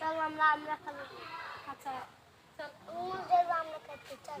চল আমরা আমরা খাব আচ্ছা চল ও আমরা খাইতে চল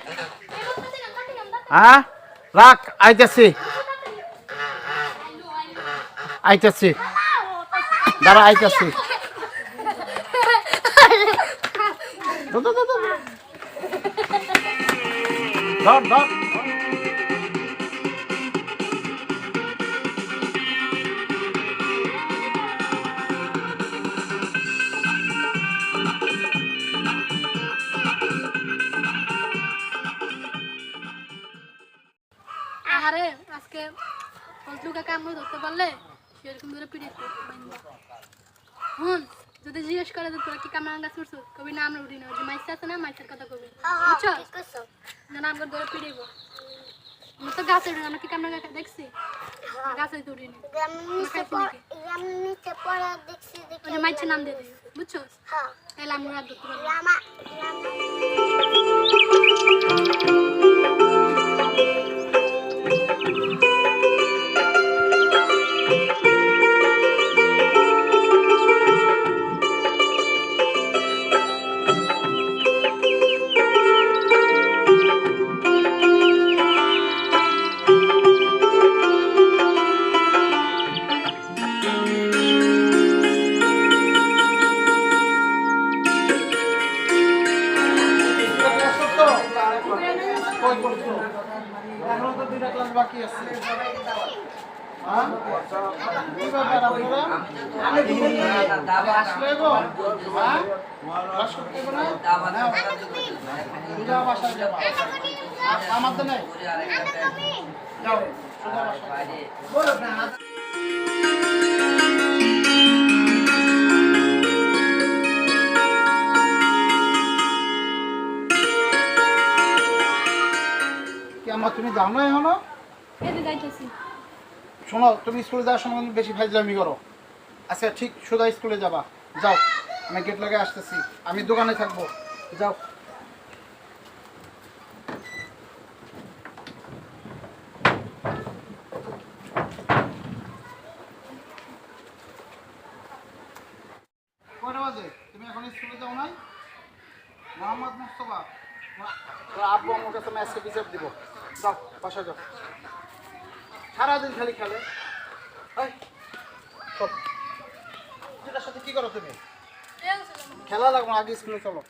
হ্যাঁ রাখ আইতেছি। আইতেছি। দাঁড়া আইতেছি। ধর, ধর, আরে আজকে ফজলুকা কাম করে ধরতে পারলে সেরকম ধরে পিড়ে হুন যদি জিজ্ঞেস করে যে তোরা কি কামরাং গাছ কবি না আমরা উঠি না। যে মাইসা আছে না মাইসের কথা কবি। বুঝছ? যেন আমরা ধরে পিড়িব। আমরা তো গাছে উঠি না, আমরা কি কামরাং দেখছি? গাছে তো উঠিনি মাইসের নাম দিয়ে দিই বুঝছ? হ্যাঁ। তাহলে আমরা ধরতে পারব এখনও তো দুইটা ক্লাস বাকি আছে হ্যাঁ? কি ব্যাপার আপনারা? আমার তুমি যাও না এখনও শোনো তুমি স্কুলে যাওয়ার সময় বেশি ফাইজলামি করো। আচ্ছা ঠিক সোজা স্কুলে যাবা। যাও আমি গেট লাগে আসতেছি। আমি দোকানে থাকব। যাও। তুমি এখন স্কুলে যাও নাই? মোহাম্মদ মুস্তফা। আব্বু আমার কাছে ম্যাচকে বিচার দিব। যাও বাসা যাও। সারাদিন খালি খেলে। যেটার সাথে কি করো তুমি? খেলা লাগবে আগে স্কুলে চলো।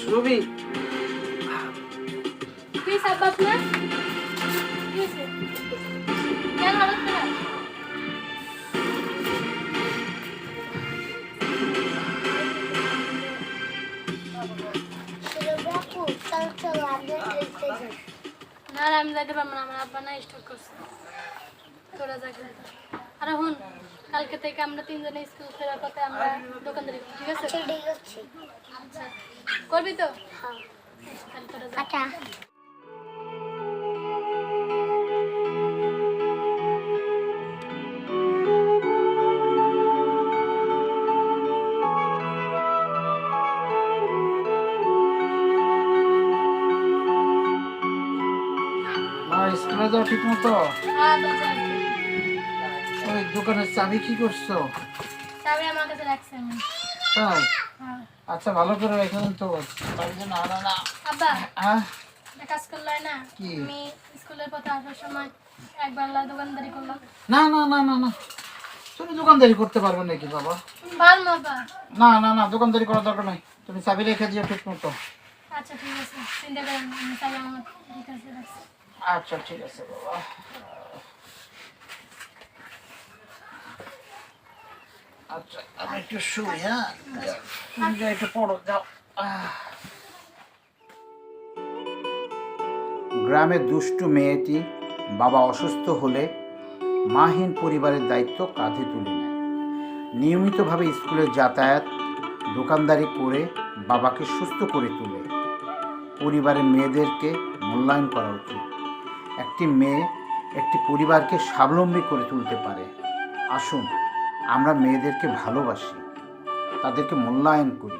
সুরভি কি সাব্বাস না? কি হয়েছে? কেন হঠাৎ না আমি যাইতে পারব না আমার আব্বা না স্টক করছে। তোরা যাকে আর হুন কালকে থেকে আমরা তিনজনে স্কুল ফেরার পথে আমরা দোকানদারি ঠিক আছে? আচ্ছা আচ্ছা। করবি তো? হ্যাঁ। আচ্ছা। যাও ঠিক মতো হ্যাঁ ওই দোকানের চাবি কি করছ? চাবি আমার কাছে রাখছি আমি তাই? হ্যাঁ। আচ্ছা ভালো করে এখানে তো। আনা না। আব্বা হ্যাঁ? কাজ করলে না? কি? আমি স্কুলের পথে আসার সময় একবেলা দোকানদারি করলাম। না না না না না। তুমি দোকানদারি করতে পারবে নাকি বাবা? না না না দোকানদারি করার দরকার নাই। তুমি চাবি রেখে দিও ঠিক মতো আচ্ছা ঠিক আছে। চিন্তা করেন আমি আমার ঠিক আছে আচ্ছা ঠিক আছে বাবা। আচ্ছা আমি একটু শুই হ্যাঁ? তুমি একটু পড়ো যাও। গ্রামের দুষ্টু মেয়েটি বাবা অসুস্থ হলে মাহীন পরিবারের দায়িত্ব কাঁধে তুলে নেয়। নিয়মিতভাবে স্কুলে যাতায়াত দোকানদারি করে বাবাকে সুস্থ করে তোলে। পরিবারের মেয়েদেরকে মূল্যায়ন করা উচিত। একটি মেয়ে একটি পরিবারকে স্বাবলম্বী করে তুলতে পারে। আসুন, আমরা মেয়েদেরকে ভালোবাসি, তাদেরকে মূল্যায়ন করি।